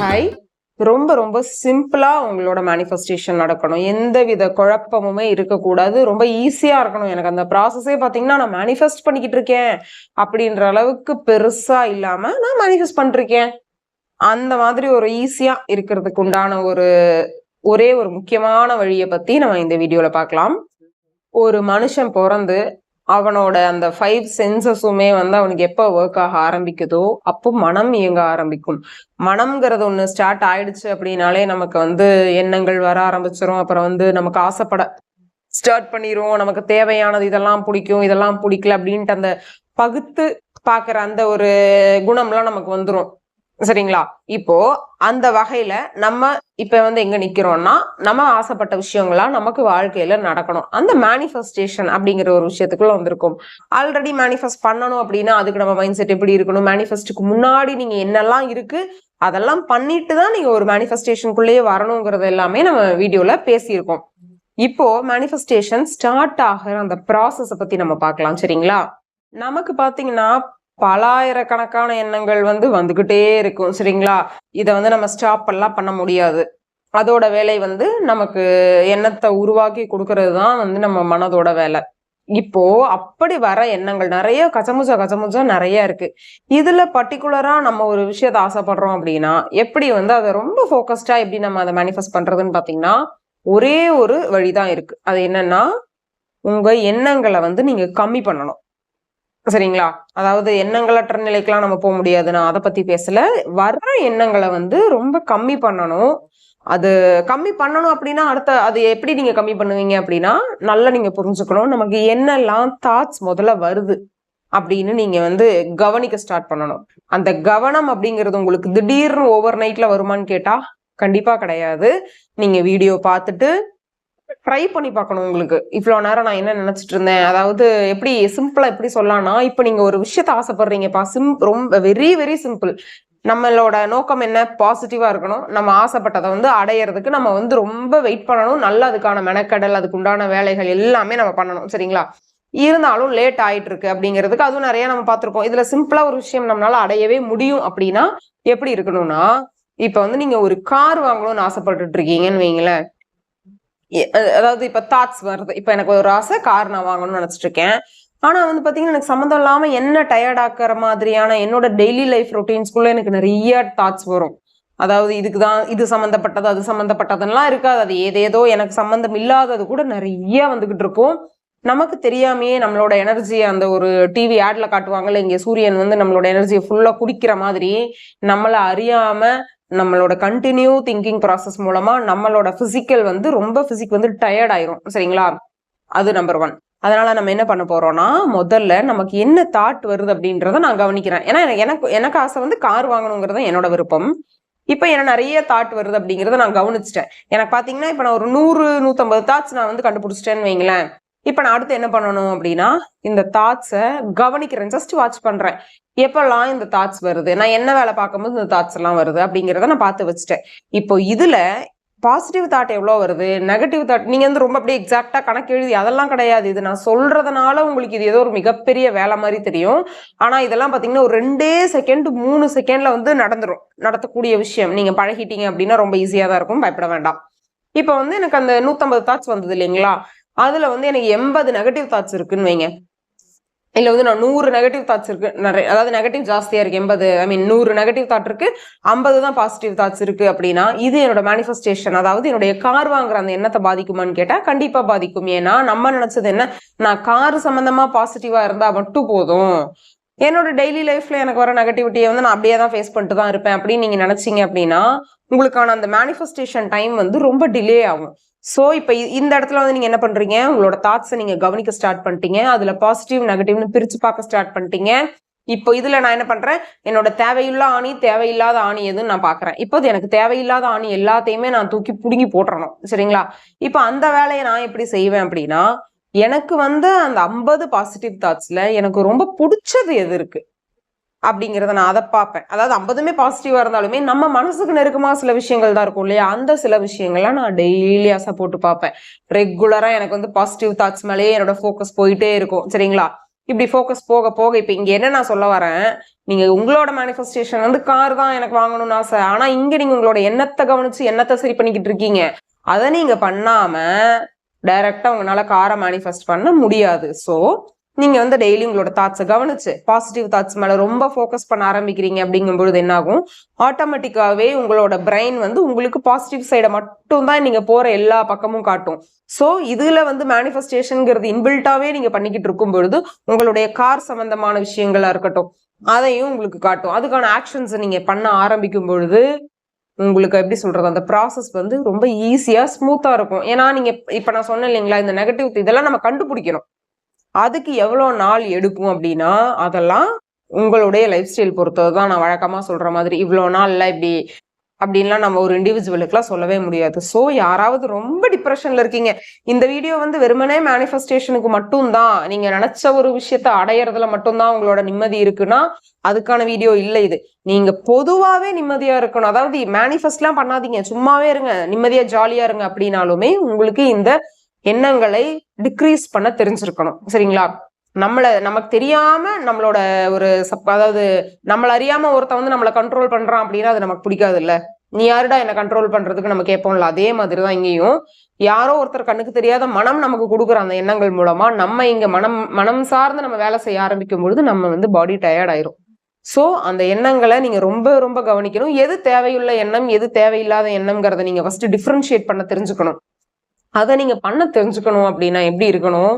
Hi ரொம்ப ரொம்ப சிம்பிளாக உங்களோட மேனிஃபெஸ்டேஷன் நடக்கணும். எந்த வித குழப்பமுமே இருக்கக்கூடாது. ரொம்ப ஈஸியாக இருக்கணும். எனக்கு அந்த ப்ராசஸே பார்த்தீங்கன்னா நான் மேனிஃபெஸ்ட் பண்ணிக்கிட்டு இருக்கேன் அப்படின்ற அளவுக்கு பெருசாக இல்லாமல் நான் மேனிஃபெஸ்ட் பண்ணிருக்கேன். அந்த மாதிரி ஒரு ஈஸியாக இருக்கிறதுக்கு உண்டான ஒரு ஒரே ஒரு முக்கியமான வழியை பற்றி நம்ம இந்த வீடியோவில் பார்க்கலாம். ஒரு மனுஷன் பிறந்து அவனோட அந்த ஃபைவ் சென்சஸுமே வந்து அவனுக்கு எப்போ ஒர்க் ஆக ஆரம்பிக்குதோ அப்போ மனம் இயங்க ஆரம்பிக்கும். மனம்ங்கிறது ஒன்று ஸ்டார்ட் ஆயிடுச்சு அப்படின்னாலே நமக்கு வந்து எண்ணங்கள் வர ஆரம்பிச்சிரும். அப்புறம் வந்து நமக்கு ஆசைப்பட ஸ்டார்ட் பண்ணிடுவோம் நமக்கு தேவையானது இதெல்லாம் பிடிக்கும் இதெல்லாம் பிடிக்கல அப்படின்ட்டு அந்த பகுத்து பார்க்குற அந்த ஒரு குணம்லாம் நமக்கு வந்துடும் சரிங்களா? இப்போ அந்த வகையில நம்ம இப்ப வந்து எங்க நிக்கிறோம்னா நம்ம ஆசைப்பட்ட விஷயங்களா நமக்கு வாழ்க்கையில நடக்கணும். அந்த மேனிஃபெஸ்டேஷன் அப்படிங்கிற ஒரு விஷயத்துக்குள்ள வந்திருக்கும். ஆல்ரெடி மேனிஃபெஸ்ட் பண்ணணும் அப்படின்னா அதுக்கு நம்ம மைண்ட் செட் எப்படி இருக்கணும்? மேனிஃபெஸ்டுக்கு முன்னாடி நீங்க என்னெல்லாம் இருக்கு? அதெல்லாம் பண்ணிட்டு தான் நீங்க ஒரு மேனிஃபெஸ்டேஷனுக்குள்ளேயே வரணுங்கிறது எல்லாமே நம்ம வீடியோல பேசியிருக்கோம். இப்போ மேனிஃபெஸ்டேஷன் ஸ்டார்ட் ஆகிற அந்த ப்ராசஸை பத்தி நம்ம பார்க்கலாம் சரிங்களா? நமக்கு பாத்தீங்கன்னா பலாயிரக்கணக்கான எண்ணங்கள் வந்து வந்துக்கிட்டே இருக்கும் சரிங்களா? இதை வந்து நம்ம ஸ்டாப் எல்லாம் பண்ண முடியாது. அதோட வேலை வந்து நமக்கு எண்ணத்தை உருவாக்கி கொடுக்கறது தான் வந்து நம்ம மனதோட வேலை. இப்போ அப்படி வர எண்ணங்கள் நிறைய கச்சமுச்சா கச்சமுச்சா நிறைய இருக்கு. இதுல பர்டிகுலரா நம்ம ஒரு விஷயத்த ஆசைப்படுறோம் அப்படின்னா எப்படி வந்து அதை ரொம்ப ஃபோக்கஸ்டா எப்படி நம்ம அதை மேனிஃபெஸ்ட் பண்றதுன்னு பாத்தீங்கன்னா ஒரே ஒரு வழிதான் இருக்கு. அது என்னன்னா உங்க எண்ணங்களை வந்து நீங்க கம்மி பண்ணணும். சரிங்களா? அதாவது எண்ணங்களற்ற நிலைக்கெல்லாம் நம்ம போக முடியாது. நான் அதை பத்தி பேசல. வர்ற எண்ணங்களை வந்து ரொம்ப கம்மி பண்ணணும். அது கம்மி பண்ணணும் அப்படின்னா அடுத்த அது எப்படி நீங்க கம்மி பண்ணுவீங்க அப்படின்னா நல்லா நீங்க புரிஞ்சுக்கணும். நமக்கு என்னெல்லாம் தாட்ஸ் முதல்ல வருது அப்படின்னு நீங்க வந்து கவனிக்க ஸ்டார்ட் பண்ணணும். அந்த கவனம் அப்படிங்கிறது உங்களுக்கு திடீர்னு ஓவர் நைட்ல வருமான்னு கேட்டா கண்டிப்பா கிடையாது. நீங்க வீடியோ பார்த்துட்டு ட்ரை பண்ணி பார்க்கணும் உங்களுக்கு. இவ்வளோ நேரம் நான் என்ன நினச்சிட்டு இருந்தேன்? அதாவது எப்படி சிம்பிளாக எப்படி சொல்லலாம்னா இப்போ நீங்கள் ஒரு விஷயத்த ஆசைப்படுறீங்கப்பா சிம் ரொம்ப வெரி வெரி சிம்பிள் நம்மளோட நோக்கம் என்ன? பாசிட்டிவாக இருக்கணும். நம்ம ஆசைப்பட்டதை வந்து அடையிறதுக்கு நம்ம வந்து ரொம்ப வெயிட் பண்ணணும். நல்ல அதுக்கான மெனக்கடல் அதுக்கு உண்டான வேலைகள் எல்லாமே நம்ம பண்ணணும். சரிங்களா? இருந்தாலும் லேட் ஆயிட்டு இருக்கு அப்படிங்கிறதுக்கு அதுவும் நிறைய நம்ம பார்த்துருக்கோம். இதுல சிம்பிளா ஒரு விஷயம் நம்மளால அடையவே முடியும் அப்படின்னா எப்படி இருக்கணும்னா இப்ப வந்து நீங்க ஒரு கார் வாங்கணும்னு ஆசைப்பட்டுட்டு இருக்கீங்கன்னு வைங்களேன். அதாவது இப்ப தாட்ஸ் வருது. இப்ப எனக்கு ஒரு ஆசை கார் நான் வாங்கணும்னு நினைச்சிட்டு இருக்கேன் ஆனா வந்து பாத்தீங்கன்னா எனக்கு சம்மந்தம் இல்லாம என்ன டயர்ட் ஆக்குற மாதிரியான என்னோட டெய்லி லைஃப் ரொட்டீன்ஸ்குள்ள எனக்கு நிறைய தாட்ஸ் வரும். அதாவது இதுக்கு தான் இது சம்மந்தப்பட்டது அது சம்மந்தப்பட்டதுலாம் இருக்காது. அது ஏதேதோ எனக்கு சம்மந்தம் இல்லாதது கூட நிறைய வந்துகிட்டு இருக்கும். நமக்கு தெரியாமையே நம்மளோட எனர்ஜி அந்த ஒரு டிவி ஆட்ல காட்டுவாங்கல்ல இங்கே சூரியன் வந்து நம்மளோட எனர்ஜியை ஃபுல்லாக குடிக்கிற மாதிரி நம்மளை அறியாம நம்மளோட கண்டினியூ திங்கிங் ப்ராசஸ் மூலமாக நம்மளோட ஃபிசிக்கல் வந்து ரொம்ப ஃபிசிக் வந்து டயர்ட் ஆயிரும். சரிங்களா? அது நம்பர் ஒன் அதனால நம்ம என்ன பண்ண போறோம்னா முதல்ல நமக்கு என்ன தாட் வருது அப்படின்றத நான் கவனிக்கிறேன். ஏன்னா எனக்கு- எனக்கு ஆசை வந்து கார் வாங்கணுங்கிறது என்னோட விருப்பம். இப்போ என்ன நிறைய தாட் வருது அப்படிங்கிறத நான் கவனிச்சிட்டேன். எனக்கு பார்த்தீங்கன்னா இப்போ நான் ஒரு நூறு நூற்றம்பது தாட்ஸ் நான் வந்து கண்டுபிடிச்சிட்டேன்னு வைங்களேன். இப்போ நான் அடுத்து என்ன பண்ணணும் அப்படின்னா இந்த தாட்ஸை கவனிக்கிறேன். ஜஸ்ட் வாட்ச் பண்ணுறேன் எப்பெல்லாம் இந்த தாட்ஸ் வருது? நான் என்ன வேலை பார்க்கும்போது இந்த தாட்ஸ் எல்லாம் வருது? அப்படிங்கிறத நான் பார்த்து வச்சுட்டேன். இப்போ இதில் பாசிட்டிவ் தாட் எவ்வளோ வருது? நெகட்டிவ் தாட் நீங்கள் வந்து ரொம்ப அப்படியே எக்ஸாக்டாக கணக்கு எழுதி அதெல்லாம் கிடையாது. இது நான் சொல்கிறதுனால உங்களுக்கு இது ஏதோ ஒரு மிகப்பெரிய வேலை மாதிரி தெரியும். ஆனால் இதெல்லாம் பார்த்தீங்கன்னா ஒரு ரெண்டே செகண்ட் மூணு செகண்டில் வந்து நடந்துடும் நடத்தக்கூடிய விஷயம். நீங்கள் பழகிட்டீங்க அப்படின்னா ரொம்ப ஈஸியாக தான் இருக்கும். பயப்பட வேண்டாம். இப்போ வந்து எனக்கு அந்த நூற்றம்பது தாட்ஸ் வந்தது இல்லைங்களா? அதுல வந்து எனக்கு எண்பது நெகட்டிவ் தாட்ஸ் இருக்குன்னு வைங்க. இல்லை வந்து நான் நூறு நெகட்டிவ் தாட்ஸ் இருக்கு. நிறைய அதாவது நெகட்டிவ் ஜாஸ்தியாக இருக்கு. எண்பது ஐ மீன் நூறு நெகட்டிவ் தாட் இருக்கு. ஐம்பது தான் பாசிட்டிவ் தாட்ஸ் இருக்கு அப்படின்னா இது என்னோட மேனிஃபெஸ்டேஷன் அதாவது என்னுடைய கார் வாங்குற அந்த எண்ணத்தை பாதிக்குமான்னு கேட்டால் கண்டிப்பாக பாதிக்கும். ஏன்னா நம்ம நினைச்சது என்ன? நான் கார் சம்மந்தமாக பாசிட்டிவாக இருந்தால் மட்டும் போதும். என்னோட டெய்லி லைஃப்ல எனக்கு வர நெகட்டிவிட்டியை வந்து நான் அப்படியே தான் ஃபேஸ் பண்ணிட்டு தான் இருப்பேன். அப்படின்னு நீங்க நினைச்சீங்க அப்படின்னா உங்களுக்கான அந்த மேனிஃபெஸ்டேஷன் டைம் வந்து ரொம்ப டிலே ஆகும். ஸோ இப்போ இந்த இடத்துல வந்து நீங்க என்ன பண்றீங்க? உங்களோட தாட்ஸை நீங்க கவனிக்க ஸ்டார்ட் பண்ணிட்டீங்க. அதுல பாசிட்டிவ் நெகட்டிவ்னு பிரிச்சு பார்க்க ஸ்டார்ட் பண்ணிட்டீங்க. இப்போ இதுல நான் என்ன பண்றேன்? என்னோட தேவையுள்ள ஆணி தேவையில்லாத ஆணி எதுன்னு நான் பாக்குறேன் இப்போ அது எனக்கு தேவையில்லாத ஆணி எல்லாத்தையுமே நான் தூக்கி பிடுங்கி போட்டுறணும். சரிங்களா? இப்போ அந்த வேலையை நான் எப்படி செய்வேன் அப்படின்னா எனக்கு வந்து அந்த ஐம்பது பாசிட்டிவ் தாட்ஸ்ல எனக்கு ரொம்ப பிடிச்சது எது இருக்கு? அப்படிங்கிறத நான் அதை பார்ப்பேன். அதாவது ஐம்பதுமே பாசிட்டிவா இருந்தாலுமே நம்ம மனசுக்கு நெருக்கமா சில விஷயங்கள் தான் இருக்கும் இல்லையா? அந்த சில விஷயங்கள்லாம் நான் டெய்லி ஆசை போட்டு பார்ப்பேன். ரெகுலரா எனக்கு வந்து பாசிட்டிவ் தாட்ஸ் மேலேயே என்னோட ஃபோக்கஸ் போயிட்டே இருக்கும். சரிங்களா? இப்படி ஃபோக்கஸ் போக போக இப்போ இங்கே என்ன நான் சொல்ல வரேன்? நீங்கள் உங்களோட மேனிஃபெஸ்டேஷன் வந்து கார் தான் எனக்கு வாங்கணும்னு ஆசை. ஆனால் இங்கே நீங்கள் உங்களோட எண்ணத்தை கவனிச்சு எண்ணத்தை சரி பண்ணிக்கிட்டு இருக்கீங்க. அதை நீங்கள் பண்ணாமல் டைரக்டாக உங்களால் காரை மேனிஃபெஸ்ட் பண்ண முடியாது. ஸோ நீங்கள் வந்து டெய்லி உங்களோட தாட்ஸை கவனிச்சு பாசிட்டிவ் தாட்ஸ் மேலே ரொம்ப ஃபோக்கஸ் பண்ண ஆரம்பிக்கிறீங்க அப்படிங்கும் பொழுது என்ன ஆகும் உங்களோட பிரெயின் வந்து உங்களுக்கு பாசிட்டிவ் சைடை மட்டும் தான் நீங்கள் போகிற எல்லா பக்கமும் காட்டும். ஸோ இதில் வந்து மேனிஃபெஸ்டேஷனுங்கிறது இன்பில்ட்டாகவே நீங்கள் பண்ணிக்கிட்டு இருக்கும் பொழுது உங்களுடைய கார் சம்பந்தமான விஷயங்களாக இருக்கட்டும் அதையும் உங்களுக்கு காட்டும். அதுக்கான ஆக்ஷன்ஸை நீங்கள் பண்ண ஆரம்பிக்கும் பொழுது உங்களுக்கு எப்படி சொல்றது அந்த ப்ராசஸ் வந்து ரொம்ப ஈஸியா ஸ்மூத்தா இருக்கும். ஏன்னா நீங்க இப்ப நான் சொன்னேன் இல்லைங்களா இந்த நெகட்டிவ் இதெல்லாம் நம்ம கண்டுபிடிக்கணும். அதுக்கு எவ்வளோ நாள் எடுக்கும் அப்படின்னா அதெல்லாம் உங்களுடைய லைஃப் ஸ்டைல் பொறுத்தது தான் நான் வழக்கமா சொல்ற மாதிரி. இவ்வளோ நாள்ல இப்படி அப்படின்லாம் நம்ம ஒரு இண்டிவிஜுவலுக்குலாம் சொல்லவே முடியாது. ஸோ யாராவது ரொம்ப டிப்ரெஷனில் இருக்கீங்க. இந்த வீடியோ வந்து வெறுமனே மேனிஃபெஸ்டேஷனுக்கு மட்டும்தான். நீங்கள் நினச்ச ஒரு விஷயத்த அடையிறதுல மட்டும்தான் உங்களோட நிம்மதி இருக்குன்னா அதுக்கான வீடியோ இல்லை இது. நீங்கள் பொதுவாகவே நிம்மதியாக இருக்கணும். அதாவது மேனிஃபெஸ்ட்லாம் பண்ணாதீங்க. சும்மாவே இருங்க. நிம்மதியாக ஜாலியாக இருங்க அப்படின்னாலுமே உங்களுக்கு இந்த எண்ணங்களை டிக்ரீஸ் பண்ண தெரிஞ்சிருக்கணும். சரிங்களா? நம்மளை நமக்கு தெரியாம நம்மளோட ஒரு சப் அதாவது நம்மள அறியாம ஒருத்தன் வந்து நம்மளை கண்ட்ரோல் பண்றான் அப்படின்னா அது நமக்கு பிடிக்காது இல்ல நீ யாருடா என்ன கண்ட்ரோல் பண்றதுக்கு நம்ம கேட்போம்ல? அதே மாதிரிதான் இங்கேயும். யாரோ ஒருத்தர் கண்ணுக்கு தெரியாத மனம் நமக்கு கொடுக்குற அந்த எண்ணங்கள் மூலமா நம்ம இங்க மனம் மனம் சார்ந்து நம்ம வேலை செய்ய ஆரம்பிக்கும் பொழுது நம்ம வந்து பாடி டயர்ட் ஆயிரும். சோ அந்த எண்ணங்களை நீங்க ரொம்ப ரொம்ப கவனிக்கணும். எது தேவையுள்ள எண்ணம் எது தேவையில்லாத எண்ணம்ங்கிறத நீங்க ஃபர்ஸ்ட் டிஃப்ரென்ஷியேட் பண்ண தெரிஞ்சுக்கணும். அதை நீங்க பண்ண தெரிஞ்சுக்கணும் அப்படின்னா எப்படி இருக்கணும்?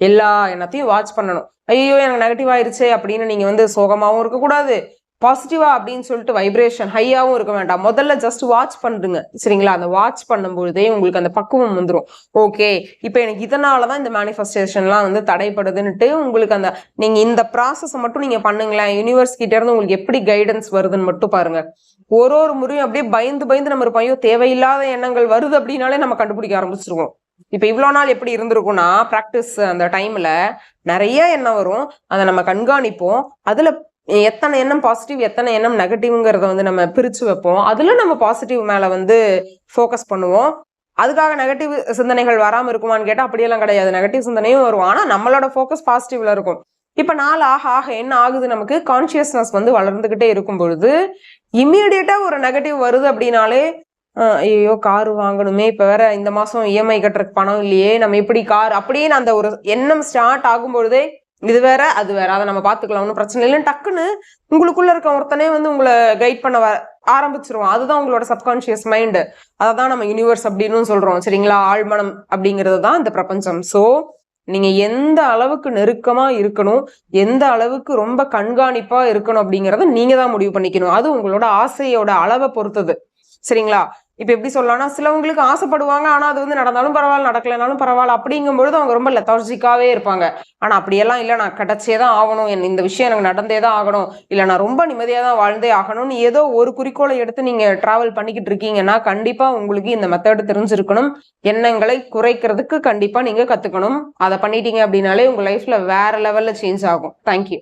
எல்லா எண்ணத்தையும் வாட்ச் பண்ணணும். ஐயோ எனக்கு நெகட்டிவ் ஆயிருச்சே அப்படின்னு நீங்க வந்து சோகமாவும் இருக்கக்கூடாது. பாசிட்டிவா அப்படின்னு சொல்லிட்டு வைப்ரேஷன் ஹையாவும் இருக்க வேண்டாம். முதல்ல ஜஸ்ட் வாட்ச் பண்ணுங்க சரிங்களா? அந்த வாட்ச் பண்ணும்பொழுதே உங்களுக்கு அந்த பக்குவம் வந்துடும் ஓகே இப்போ எனக்கு இதனால தான் இந்த மேனிஃபெஸ்டேஷன்லாம் வந்து தடைப்படுதுன்னுட்டு உங்களுக்கு அந்த நீங்கள் இந்த ப்ராசஸை மட்டும் நீங்க பண்ணுங்களேன். யூனிவர்ஸ் கிட்ட இருந்து உங்களுக்கு எப்படி கைடன்ஸ் வருதுன்னு மட்டும் பாருங்க. ஒரு ஒரு முறையும் அப்படியே பயந்து பயந்து நம்ம இருப்போம் ஐயோ தேவையில்லாத எண்ணங்கள் வருது அப்படின்னாலே நம்ம கண்டுபிடிக்க ஆரம்பிச்சிருவோம். இப்ப இவ்வளவு நாள் எப்படி இருந்திருக்கும்னா பிராக்டிஸ் அந்த டைம்ல நிறைய எண்ணம் வரும். அதை நம்ம கண்காணிப்போம். அதுல எத்தனை எண்ணம் பாசிட்டிவ் எத்தனை எண்ணம் நெகட்டிவ்ங்கிறத வந்து நம்ம பிரிச்சு வைப்போம். அதுல நம்ம பாசிட்டிவ் மேல வந்து ஃபோக்கஸ் பண்ணுவோம். அதுக்காக நெகட்டிவ் சிந்தனைகள் வராமல் இருக்குமான்னு கேட்டால் அப்படியெல்லாம் கிடையாது. நெகட்டிவ் சிந்தனையும் வரும். ஆனால் நம்மளோட ஃபோக்கஸ் பாசிட்டிவ்ல இருக்கும். இப்போ நாள் ஆக ஆக என்ன ஆகுது நமக்கு? கான்சியஸ்னஸ் வந்து வளர்ந்துக்கிட்டே இருக்கும் பொழுது இம்மீடியட்டா ஒரு நெகட்டிவ் வருது அப்படின்னாலே ஐயோ கார் வாங்கணுமே. இப்போ வேற இந்த மாதம் இஎம்ஐ கட்டுறதுக்கு பணம் இல்லையே. நம்ம எப்படி கார்? அப்படின்னு அந்த ஒரு எண்ணம் ஸ்டார்ட் ஆகும் பொழுதே இது வேற அது வேற. அதை நம்ம பார்த்துக்கலாம் ஒன்றும் பிரச்சனை இல்லைன்னு டக்குன்னு உங்களுக்குள்ள இருக்க ஒருத்தனே வந்து உங்களை கைட் பண்ண வ ஆரம்பிச்சிருவோம் அதுதான் உங்களோட சப்கான்ஷியஸ் மைண்டு அதை தான் நம்ம யூனிவர்ஸ் அப்படின்னு சொல்றோம். சரிங்களா? ஆழ்மனம் அப்படிங்கிறது தான் இந்த பிரபஞ்சம். ஸோ நீங்க எந்த அளவுக்கு நெருக்கமா இருக்கணும் எந்த அளவுக்கு ரொம்ப கண்காணிப்பா இருக்கணும் அப்படிங்கறத நீங்க தான் முடிவு பண்ணிக்கணும். அது உங்களோட ஆசையோட அளவை பொறுத்தது. சரிங்களா? இப்போ எப்படி சொல்லலாம்னா சிலவங்களுக்கு ஆசைப்படுவாங்க ஆனா அது வந்து நடந்தாலும் பரவாயில்ல நடக்கலைனாலும் பரவாயில்ல அப்படிங்கும் பொழுது அவங்க ரொம்ப லெத்தார்ஜிக்காவே இருப்பாங்க. ஆனா அப்படியெல்லாம் இல்ல நான் கிடைச்சே தான் ஆகணும் என் இந்த விஷயம் எனக்கு நடந்தே தான் ஆகணும் இல்ல நான் ரொம்ப நிம்மதியா தான் வாழ்ந்தே ஆகணும்னு ஏதோ ஒரு குறிக்கோளை எடுத்து நீங்க ட்ராவல் பண்ணிக்கிட்டு இருக்கீங்கன்னா கண்டிப்பா உங்களுக்கு இந்த மெத்தடு தெரிஞ்சிருக்கணும். எண்ணங்களை குறைக்கிறதுக்கு கண்டிப்பா நீங்க கத்துக்கணும். அதை பண்ணிட்டீங்க அப்படின்னாலே உங்க லைஃப்ல வேற லெவல்ல சேஞ்ச் ஆகும். தேங்க்யூ